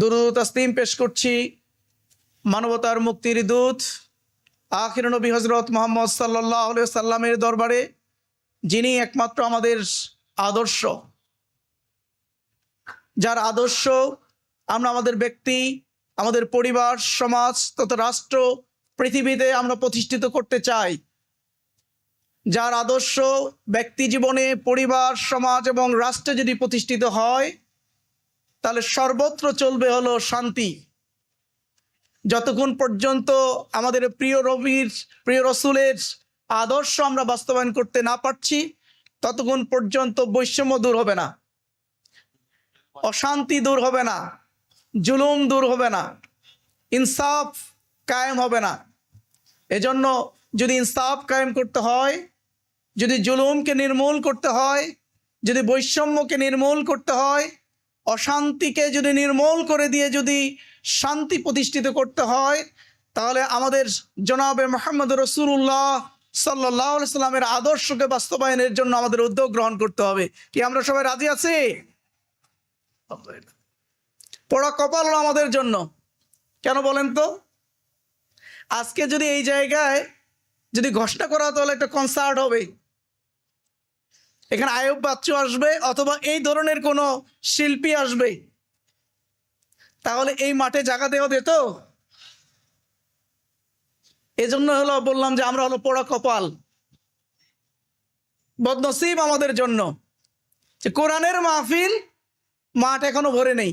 দুরুদ, তাসলিম পেশ করছি। মানবতার মুক্তির দূত, আখির নবী হজরত মোহাম্মদ সাল্লাহ সাল্লামের দরবারে, যিনি একমাত্র আমাদের আদর্শ। যার আদর্শ, আমরা আমাদের ব্যক্তি, আমাদের পরিবার, সমাজ তথা রাষ্ট্র, পৃথিবীতে আমরা প্রতিষ্ঠিত করতে চাই। যার আদর্শ, ব্যক্তি জীবনে পরিবার, সমাজ এবং রাষ্ট্রে যদি প্রতিষ্ঠিত হয় তাহলে সর্বত্র চলবে হলো শান্তি। যতক্ষণ পর্যন্ত আমাদের প্রিয় রবির, প্রিয় রসুলের আদর্শ আমরা বাস্তবায়ন করতে না পারছি, ততক্ষণ পর্যন্ত বৈষম্য দূর হবে না। অশান্তি দূর হবে না। জুলুম দূর হবে না। ইনসাফ কায়েম হবে না। এজন্য যদি ইনসাফ কায়েম করতে হয়, যদি জুলুমকে নির্মূল করতে হয়, যদি বৈষম্যকে নির্মূল করতে হয় অশান্তিকে যদি নির্মূল করে দিয়ে যদি শান্তি প্রতিষ্ঠিত করতে হয়, তাহলে আমাদের জনাবে মোহাম্মদ রসুল্লাহ সাল্লাহ সাল্লামের আদর্শকে বাস্তবায়নের জন্য আমাদের উদ্যোগ গ্রহণ করতে হবে। কি আমরা সবাই রাজি আছি? পড়া কপাল আমাদের জন্য। কেন বলেন তো? আজকে যদি এই জায়গায় যদি ঘোষণা করা তাহলে একটা কনসার্ট হবে। এখানে আয়ব বাচ্চু আসবে অথবা এই ধরনের কোনো শিল্পী আসবে। তাহলে এই মাঠে জায়গা দেওয়া যেত? এজন্য হলো বললাম যে আমরা হলো পোড়া কপাল। বদনসিব আমাদের জন্য। যে কোরআনের মাহফিল মাঠ এখনও ভরে নেই।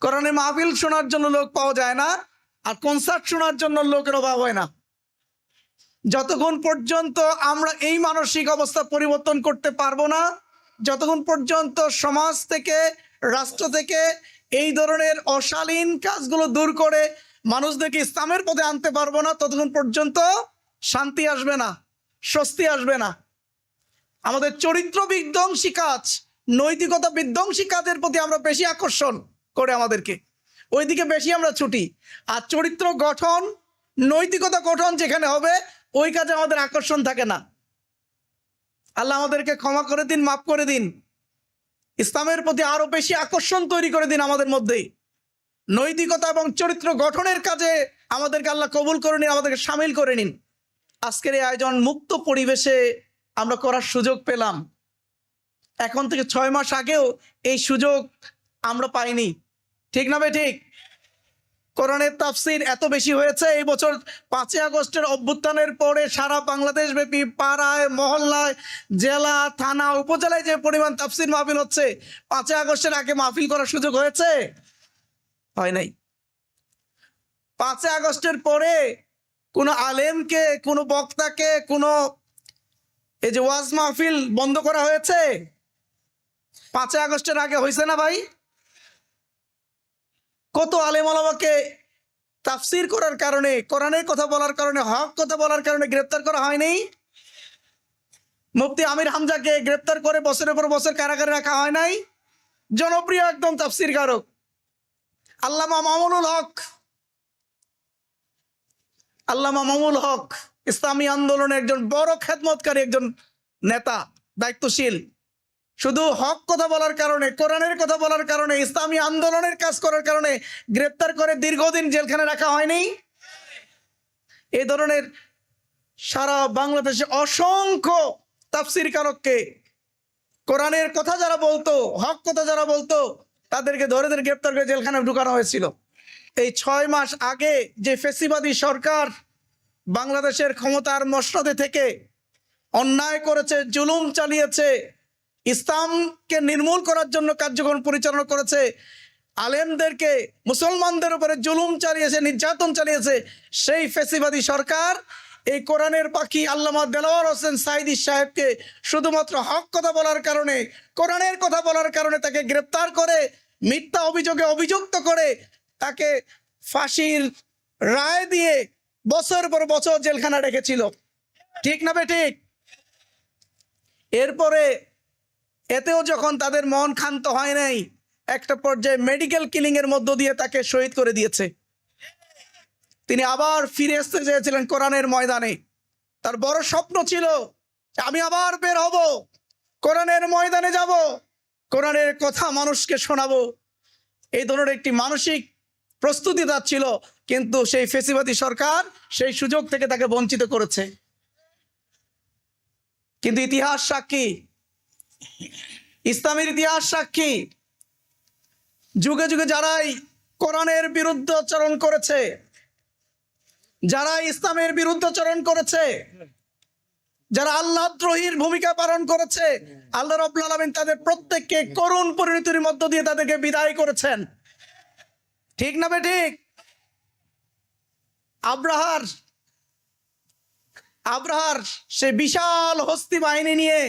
কোরআনের মাহফিল শোনার জন্য লোক পাওয়া যায় না, আর কনসার্ট শোনার জন্য লোকের অভাব হয় না। যতক্ষণ পর্যন্ত আমরা এই মানসিক অবস্থা পরিবর্তন করতে পারব না, যতক্ষণ পর্যন্ত সমাজ থেকে, রাষ্ট্র থেকে এই ধরনের অশালীন কাজগুলো দূর করে মানুষদেরকে ইসলামের পথে আনতে পারব না, ততক্ষণ পর্যন্ত শান্তি আসবে না, স্বস্তি আসবে না। আমাদের চরিত্র বিধ্বংসী কাজ, নৈতিকতা বিধ্বংসী কাজের প্রতি আমরা বেশি আকর্ষণ করে আমাদেরকে। ওইদিকে বেশি আমরা ছুটি। আর চরিত্র গঠন, নৈতিকতা গঠন যেখানে হবে ওই কাজে আমাদের আকর্ষণ থাকে না। আল্লাহ আমাদেরকে ক্ষমা করে দিন, মাফ করে দিন। ইসলামের প্রতি আরও বেশি আকর্ষণ তৈরি করে দিন আমাদের মধ্যে নৈতিকতা এবং চরিত্র গঠনের কাজে আমাদেরকে আল্লাহ কবুল করে নিন, আমাদেরকে সামিল করে নিন। আজকের এই আয়োজন মুক্ত পরিবেশে আমরা করার সুযোগ পেলাম। এখন থেকে ছয় মাস আগেও এই সুযোগ আমরা পাইনি। ঠিক না ভাই, ঠিক? কোরআনের তাফসির এত বেশি হয়েছে, এই বছর পাঁচই আগস্টের অভ্যুত্থানের পরে সারা বাংলাদেশ ব্যাপী পাড়ায়, মহল্লায়, জেলা, থানা, উপজেলায় যে পরিমাণ তাফসির মাহফিল হচ্ছে, পাঁচই আগস্টের আগে মাহফিল করার সুযোগ হয়েছে? হয় নাই। পাঁচই আগস্টের পরে কোনো আলেমকে, কোনো বক্তাকে, কোনো এই যে ওয়াজ মাহফিল বন্ধ করা হয়েছে? পাঁচই আগস্টের আগে হয়েছে না ভাই? কত আলেম আলামাকে তাফসির করার কারণে, কোরআনের কথা বলার কারণে, হক কথা বলার কারণে গ্রেপ্তার করা হয়নি? মুফতি আমির হামজাকে গ্রেপ্তার করে বছরের পর বছর কারাগারে রাখা হয় নাই? জনপ্রিয় একদম তাফসির কারক আল্লামা মামুনুল হক। আল্লামা মামুল হক, ইসলামী আন্দোলনের একজন বড় খেদমতকারী একজন নেতা, দায়িত্বশীল। শুধু হক কথা বলার কারণে, কোরআনের কথা বলার কারণে, ইসলামী আন্দোলনের কাজ করার কারণে গ্রেপ্তার করে দীর্ঘদিন জেলখানে রাখা হয়নি? এই ধরনের সারা বাংলাদেশে অসংখ্য তাফসির কারককে কোরআনের কথা যারা বলতো, হক কথা যারা বলতো, তাদেরকে ধরে ধরে গ্রেপ্তার করে জেলখানে ঢুকানো হয়েছিল। এই ছয় মাস আগে যে ফেসিবাদী সরকার বাংলাদেশের ক্ষমতার মসনদে থেকে অন্যায় করেছে, জুলুম চালিয়েছে ইসলামকে নির্মূল করার জন্য কার্যক্রম পরিচালনা করেছে। আলেমদেরকে, মুসলমানদের উপরে জুলুম চালিয়েছে, নির্যাতন চালিয়েছে সেই ফেসিবাদী সরকার। এই কোরআনের পাখি আল্লামা দেলাওয়ার হোসেন সাইদি সাহেবকে শুধুমাত্র হক কথা বলার কারণে, কোরআনের কথা বলার কারণে তাকে গ্রেপ্তার করে, মিথ্যা অভিযোগে অভিযুক্ত করে তাকে ফাঁসির রায় দিয়ে বছর পর বছর জেলখানা রেখেছিল। ঠিক না বে ঠিক? এরপরে এতেও যখন তাদের মন ক্ষান্ত হয় নাই, একটা পর্যায়ে মেডিকেল কিলিং এর মধ্য দিয়ে তাকে শহীদ করে দিয়েছে। তিনি আবার ফিরে আসতে চেয়েছিলেন কোরআনের ময়দানে। তার বড় স্বপ্ন ছিল, আমি আবার বের হব, কোরআনের ময়দানে যাব, কোরআনের কথা মানুষকে শোনাবো। এই ধরনের একটি মানসিক প্রস্তুতি তার ছিল, কিন্তু সেই ফেসিবাদী সরকার সেই সুযোগ থেকে তাকে বঞ্চিত করেছে। কিন্তু ইতিহাস সাক্ষী ইসলামের ইতিহাস সাক্ষী। যুগে যুগে যারাই কোরআনের বিরুদ্ধাচরণ করেছে যারা ইসলামের বিরুদ্ধাচরণ করেছে, যারা আল্লাহ দ্রোহীর ভূমিকা পালন করেছে, আল্লাহ রব্লা আলমিন তাদের প্রত্যেককে করুণ পরিণতির মধ্য দিয়ে তাদেরকে বিদায় করেছেন। ঠিক না ঠিক? আব্রাহার আব্রাহার সে বিশাল হস্তি বাহিনী নিয়ে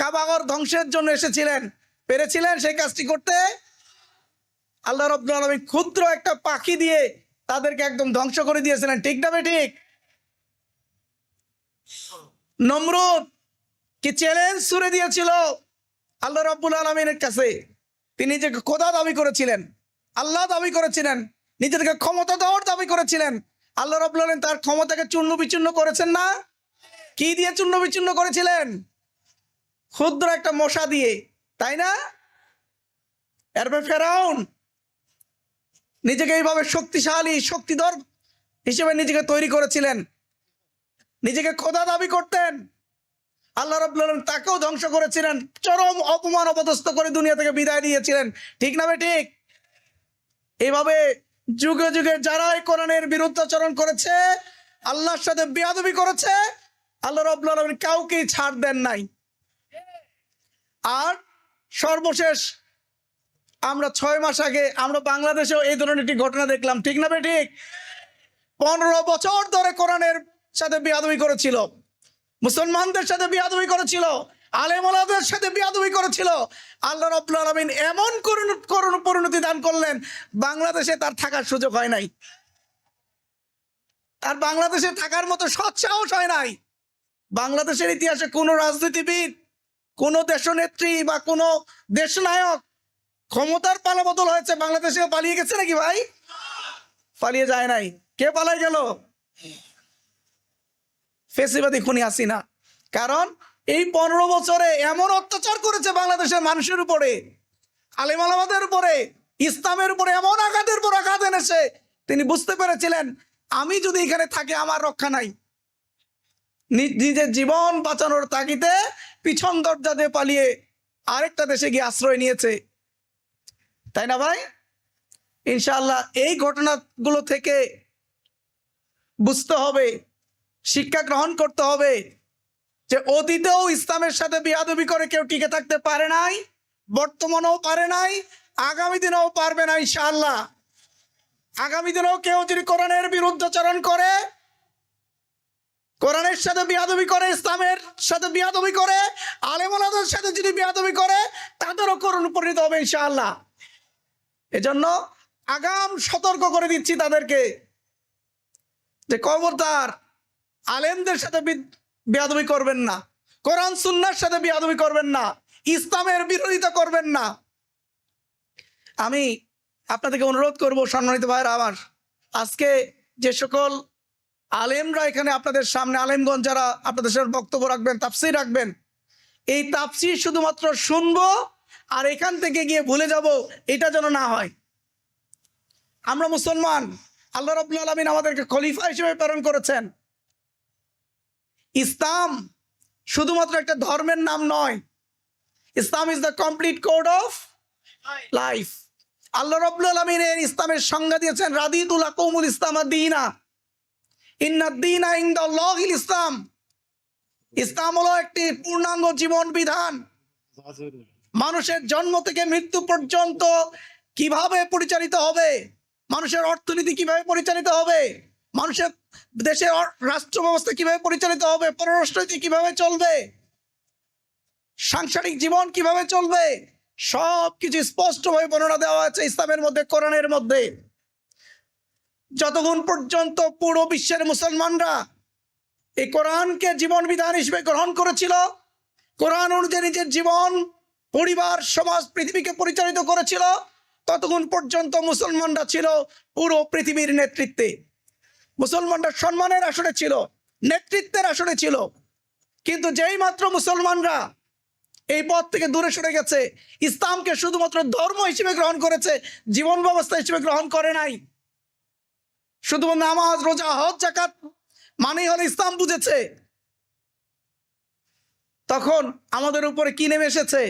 কাবাগর ধ্বংসের জন্য এসেছিলেন। পেরেছিলেন সেই কাজটি করতে? আল্লাহ রব্দুল আলমী ক্ষুদ্র একটা পাখি দিয়ে তাদেরকে একদম ধ্বংস করে দিয়েছিলেন। ঠিক না ঠিক? নমরুদ, কি চ্যালেঞ্জ সুরে দিয়েছিল আল্লাহ রব্বুল আলমিনের কাছে? তিনি যে খোদা দাবি করেছিলেন। আল্লাহ দাবি করেছিলেন। নিজেদেরকে ক্ষমতা দেওয়ার দাবি করেছিলেন। আল্লাহ রব্বুল আলমিন তার ক্ষমতাকে চূর্ণ বিচূর্ণ করেছেন না? কি দিয়ে চূর্ণ বিচূর্ণ করেছিলেন? ক্ষুদ্র একটা মশা দিয়ে, তাই না? এরপর ফেরাউন, নিজেকে এইভাবে শক্তিশালী, শক্তিধর হিসেবে নিজেকে তৈরি করেছিলেন। নিজেকে খোদা দাবি করতেন। আল্লাহ আলম তাকেও ধ্বংস করেছিলেন। চরম অপমান অপদস্থ করে দুনিয়া থেকে বিদায় দিয়েছিলেন ঠিক না ঠিক? এইভাবে যুগে যুগে যারাই কোরআনের বিরুদ্ধাচরণ করেছে, আল্লাহর সাথে বিয়াদবি করেছে, আল্লাহ আলমিন কাউকেই ছাড় দেন নাই। আর সর্বশেষ, আমরা ছয় মাস আগে আমরা বাংলাদেশেও এই ধরনের একটি ঘটনা দেখলাম, ঠিক না ঠিক? পনেরো বছর ধরে কোরআনের সাথে বিয়াদবি করেছিল, মুসলমানদের সাথে বিয়াদবি করেছিল, আলেমলাদের সাথে বিয়াদবি করেছিল। আল্লাহ রব্বুল আলমিন এমন করুণ পরিণতি দান করলেন, বাংলাদেশে তার থাকার সুযোগ হয় নাই। তার বাংলাদেশে থাকার মতো সৎসাহস হয় নাই। বাংলাদেশের ইতিহাসে কোনো রাজনীতিবিদ কোনো দেশনেত্রী বা কোনো দেশনায়ক ক্ষমতার পালাবদল হয়েছে বাংলাদেশে পালিয়ে গেছে নাকি ভাই? পালিয়ে যায় নাই। কে পালাই গেল? ফেসিবাদী খুনি হাসিনা। কারণ এই পনেরো বছরে এমন অত্যাচার করেছে বাংলাদেশের মানুষের উপরে, আলিম আলামাদের উপরে, ইসলামের উপরে, এমন আঘাতের উপর আঘাত এনেছে। তিনি বুঝতে পেরেছিলেন, আমি যদি এখানে থাকি, আমার রক্ষা নাই। নি- নিজের জীবন বাঁচানোর তাগিদে পিছন দরজা দিয়ে পালিয়ে আরেকটা দেশে গিয়ে আশ্রয় নিয়েছে। তাই না ভাই? ইনশাআল্লাহ এই ঘটনাগুলো থেকে বুঝতে হবে, শিক্ষা গ্রহণ করতে হবে যে অতীতেও ইসলামের সাথে বিয়াদবি করে কেউ টিকে থাকতে পারে নাই, বর্তমানেও পারে নাই, আগামী দিনেও পারবে না ইনশাআল্লাহ। আগামী দিনেও কেউ যদি কোরআনের বিরুদ্ধাচরণ করে কোরআনের সাথে বিয়াদবি করে, ইসলামের সাথে বিয়াদবি করে আলেমলাদের সাথে যদি বিয়াদবি করে, তাদেরও করুণ পরিণত হবে ইনশাআল্লাহ। এজন্য আগাম সতর্ক করে দিচ্ছি তাদেরকে যে খবরদার আলেমদের সাথে বেয়াদবি করবেন না, কোরআন সুন্নার সাথে বেয়াদবি করবেন না, ইসলামের বিরোধিতা করবেন না। আমি আপনাদেরকে অনুরোধ করব সম্মানিত ভাইয়ের আমার, আজকে যে সকল আলেমরা এখানে আপনাদের সামনে, আলেমগঞ্জ যারা আপনাদের সামনে বক্তব্য রাখবেন তাপসির রাখবেন, এই তাপসির শুধুমাত্র শুনব আর এখান থেকে গিয়ে ভুলে যাব, এটা যেন না হয়। আমরা মুসলমান, আল্লাহ রবুল্লা আলমিন আমাদেরকে খলিফা হিসেবে প্রেরণ করেছেন। ইসলাম শুধুমাত্র একটা ধর্মের নাম নয়। Islam is the complete code of life Allah রব্বুল আলমিন এর ইসলামের সংজ্ঞা দিয়েছেন রাদিদুল্লাহ কৌমুল ইসলাম দিনা ইসলাম। ইসলাম হলো একটি পূর্ণাঙ্গ জীবন বিধান। মানুষের জন্ম থেকে মৃত্যু পর্যন্ত কীভাবে পরিচালিত হবে? মানুষের অর্থনীতি কীভাবে পরিচালিত হবে? মানুষের দেশের রাষ্ট্র ব্যবস্থা কীভাবে পরিচালিত হবে? পররাষ্ট্রনীতি কীভাবে চলবে? সাংসারিক জীবন কীভাবে চলবে? সব কিছু স্পষ্টভাবে বর্ণনা দেওয়া আছে ইসলামের মধ্যে, কোরআনের মধ্যে। যতক্ষণ পর্যন্ত পুরো বিশ্বের মুসলমানরা এই কোরআনকে জীবন বিধান হিসেবে গ্রহণ করেছিল, কোরআন অনুযায়ী নিজের জীবন, পরিবার, সমাজ, পৃথিবীকে পরিচালিত করেছিল, ততক্ষণ পর্যন্ত মুসলমানরা ছিল পুরো পৃথিবীর নেতৃত্বে। মুসলমানরা সম্মানের আসনে ছিল, নেতৃত্বের আসনে ছিল। কিন্তু যেই মাত্র মুসলমানরা এই পথ থেকে দূরে সরে গেছে, ইসলামকে শুধুমাত্র ধর্ম হিসেবে গ্রহণ করেছে, জীবন ব্যবস্থা হিসেবে গ্রহণ করে নাই শুধুমাত্র নামাজ, রোজা, হজ জাকাত মানেই হলো ইসলাম বুঝেছে। তখন আমাদের উপরে কি নেমে এসেছে?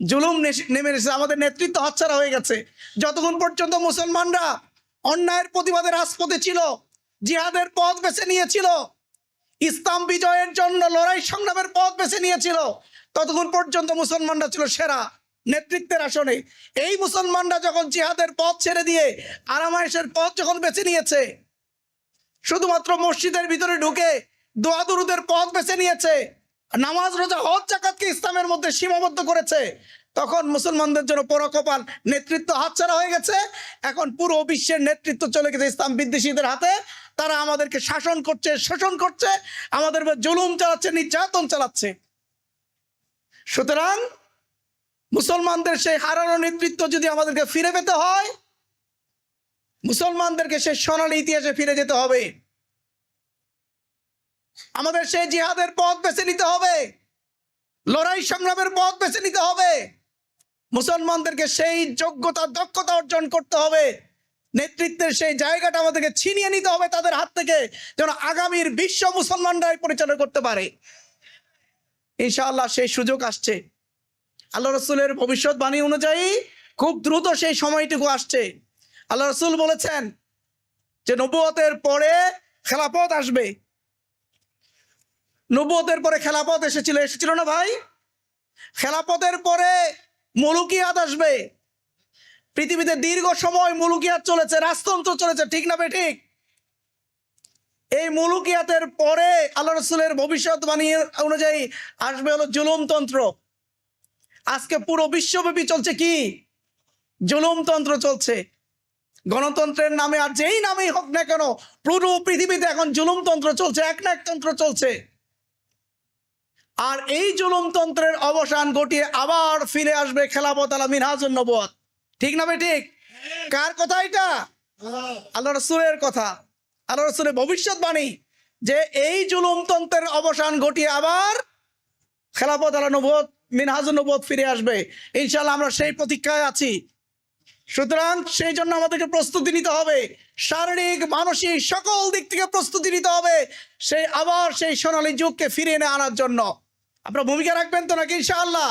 জুলুম নেমে এসেছে। আমাদের নেতৃত্ব হাতছাড়া হয়ে গেছে। যতক্ষণ পর্যন্ত মুসলমানরা অন্যায়ের প্রতিবাদে রাজপথে ছিল, জিহাদের পথ বেছে নিয়েছিল, ইসলাম বিজয়ের জন্য লড়াই সংগ্রামের পথ বেছে নিয়েছিল, ততক্ষণ পর্যন্ত মুসলমানরা ছিল সেরা। নেতৃত্বের আসনে এই মুসলমানরা যখন জিহাদের পথ ছেড়ে দিয়ে আরামায়েশের পথ যখন বেছে নিয়েছে, শুধুমাত্র মসজিদের ভিতরে ঢুকে দোয়া দুরুদের পথ বেছে নিয়েছে, নামাজ, রোজা, হজ, জাকাতকে ইসলামের মধ্যে সীমাবদ্ধ করেছে, তখন মুসলমানদের জন্য পরকপাল নেতৃত্ব হাতছাড়া হয়ে গেছে। এখন পুরো বিশ্বের নেতৃত্ব চলে গেছে ইসলাম বিদ্বেষীদের হাতে। তারা আমাদেরকে শাসন করছে, শোষণ করছে, আমাদের জুলুম চালাচ্ছে, নির্যাতন চালাচ্ছে। সুতরাং মুসলমানদের সেই হারানো নেতৃত্ব যদি আমাদেরকে ফিরে পেতে হয়, মুসলমানদেরকে সেই সোনালী ইতিহাসে ফিরে যেতে হবে। আমাদের সেই জিহাদের পথ বেছে নিতে হবে। লড়াই সংগ্রামের পথ বেছে নিতে হবে। মুসলমানদেরকে সেই যোগ্যতা, দক্ষতা অর্জন করতে হবে। নেতৃত্বের সেই জায়গাটা আমাদেরকে ছিনিয়ে নিতে হবে তাদের হাত থেকে, যেন আগামীর বিশ্ব মুসলমানরাই পরিচালনা করতে পারে। ইনশাআল্লাহ সেই সুযোগ আসছে। আল্লাহ রসুলের ভবিষ্যৎবাণী অনুযায়ী খুব দ্রুত সেই সময়টুকু আসছে। আল্লাহ রসুল বলেছেন যে নবুয়তের পরে খেলাপথ আসবে। নবুয়তের পরে খেলাপথ এসেছিল এসেছিল না ভাই? খেলাপথের পরে মলুকিয়াত আসবে। পৃথিবীতে দীর্ঘ সময় মুলুকিয়াত চলেছে, রাজতন্ত্র চলেছে, ঠিক না ঠিক? এই মুলুকিয়াতের পরে আল্লাহ রসুলের ভবিষ্যৎবাণী অনুযায়ী আসবে হলো জুলুমতন্ত্র। আজকে পুরো বিশ্বব্যাপী চলছে কি? জুলুমতন্ত্র চলছে। গণতন্ত্রের নামে আর যেই নামেই হোক না কেন, পুরো পৃথিবীতে এখন জুলুমতন্ত্র চলছে, এক না একতন্ত্র চলছে। আর এই জুলুমতন্ত্রের অবসান ঘটিয়ে আবার ফিরে আসবে খেলাপত আলা মিনহাজুন নবুয়াত। ঠিক না ঠিক? কার কথা এটা? আল্লাহ রসুলের কথা। আল্লাহ রসুলের ভবিষ্যৎবাণী যে এই জুলুমতন্ত্রের অবসান ঘটিয়ে আবার খেলাপত আলা নবুয়ত মিনহাজুন নবুয়ত ফিরে আসবে। ইনশাল্লাহ আমরা সেই প্রতীক্ষায় আছি। সুতরাং সেই জন্য আমাদেরকে প্রস্তুতি নিতে হবে। শারীরিক, মানসিক সকল দিক থেকে প্রস্তুতি নিতে হবে সেই আবার সেই সোনালী যুগকে ফিরিয়ে এনে আনার জন্য। আপনারা ভূমিকা রাখবেন তো নাকি ইনশাআল্লাহ?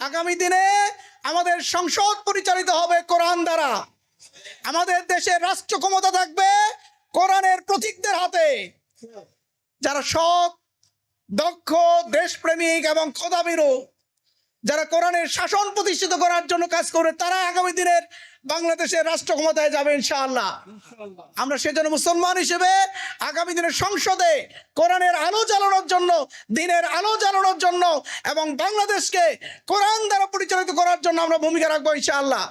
আগামী দিনে আমাদের সংসদ পরিচালিত হবে কোরআন দ্বারা। আমাদের দেশে রাষ্ট্র ক্ষমতা থাকবে কোরআনের প্রতীকদের হাতে। যারা সৎ, দক্ষ, দেশপ্রেমিক এবং খোদাবিরু যারা কোরআনের শাসন প্রতিষ্ঠিত করার জন্য কাজ করে তারা আগামী দিনের বাংলাদেশের রাষ্ট্র ক্ষমতায় যাবে ইনশাআল্লাহ। আমরা সেজন্য মুসলমান হিসেবে আগামী দিনের সংসদে কোরআনের আলো জ্বালানোর জন্য দিনের আলো জ্বালানোর জন্য এবং বাংলাদেশকে কোরআন দ্বারা পরিচালিত করার জন্য আমরা ভূমিকা রাখব ইনশাআল্লাহ।